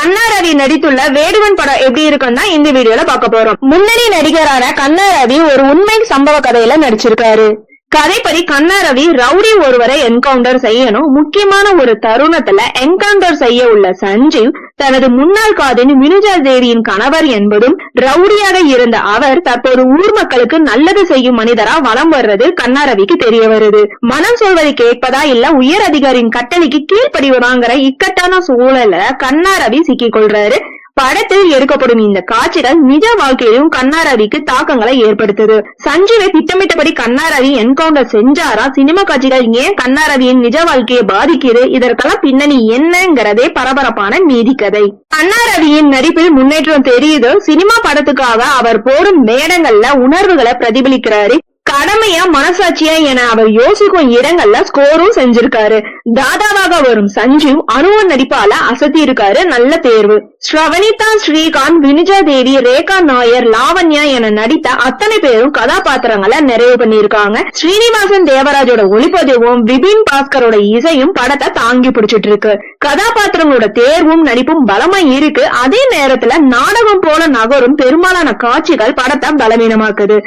கண்ணா ரவி நடித்துள்ள வேடுவன் படம் எப்படி இருக்கும்னா தான் இந்த வீடியோல பார்க்க போறோம். முன்னணி நடிகரான கண்ணா ரவி ஒரு உண்மை சம்பவ கதையில நடிச்சிருக்காரு. கதைப்படி கண்ணாரவி ரவுடி ஒருவரை என்கவுண்டர் செய்யணும். முக்கியமான ஒரு தருணத்துல என்கவுண்டர் செய்ய உள்ள சஞ்சீவ் தனது முன்னாள் காதலி மினுஜா தேவியின் கணவர் என்பதும் ரவுடியாக இருந்த அவர் தற்போது ஊர் மக்களுக்கு நல்லது செய்யும் மனிதரா வலம் வர்றது கண்ணாரவிக்கு தெரிய வருது. மனம் சொல்வதை கேட்பதா இல்ல உயர் அதிகாரியின் கட்டளைக்கு கீழ்ப்படிவதாங்கிற இக்கட்டான சூழல கண்ணாரவி சிக்கிக் கொள்றாரு. படத்தில் எடுக்கப்படும் இந்த காட்சிகள் நிஜ வாழ்க்கையிலும் கண்ணாரவிக்கு தாக்கங்களை ஏற்படுத்தது. சஞ்சீவை திட்டமிட்டபடி கண்ணாரவி என்கவுண்டர் செஞ்சாரா? சினிமா காட்சிகள் ஏன் கண்ணாரவியின் நிஜ வாழ்க்கையை பாதிக்குது? இதற்கெல்லாம் பின்னணி என்னங்கிறதே பரபரப்பான நீதி கதை. கண்ணாரவியின் நடிப்பில் முன்னேற்றம் தெரியுது. சினிமா படத்துக்காக அவர் போடும் மேடங்கள்ல உணர்வுகளை பிரதிபலிக்கிறாரு கடமையா மனசாட்சியா என அவர் யோசிக்கும் இடங்கள்ல ஸ்கோரும் செஞ்சிருக்காரு. தாதாவாக வரும் சஞ்சீவ் அனுவன் நடிப்பால அசத்தி இருக்காரு நல்ல தேர்வு. ஸ்ரவனிதா ஸ்ரீகாந்த் வினிஜா தேவி ரேகா நாயர் லாவண்யா என நடித்த அத்தனை பேரும் கதாபாத்திரங்களை நிறைவு பண்ணிருக்காங்க ஸ்ரீனிவாசன் தேவராஜோட ஒளிப்பதிவும் விபின் பாஸ்கரோட இசையும் படத்தை தாங்கி பிடிச்சிட்டு இருக்கு கதாபாத்திரங்களோட தேர்வும் நடிப்பும் பலமா இருக்கு. அதே நேரத்துல நாடகம் போல நகரும் பெரும்பாலான காட்சிகள் படத்தை பலவீனமாக்குது.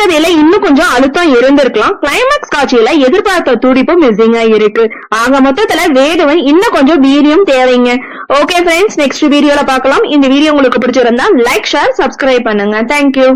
திரைக்கதையில இன்னும் கொஞ்சம் அழுத்தம் இருந்திருக்கலாம். கிளைமேக்ஸ் காட்சியில எதிர்பார்த்த துடிப்பு மிஸ்ஸிங்கா இருக்கு. ஆக மொத்தத்துல வேடுவன் இன்னும் கொஞ்சம் வீரியம் தேவைங்க. ஓகே ஃப்ரெண்ட்ஸ் நெக்ஸ்ட் வீடியோல பார்க்கலாம். இந்த வீடியோ உங்களுக்கு பிடிச்சிருந்தா லைக் ஷேர் சப்ஸ்கிரைப் பண்ணுங்க. Thank you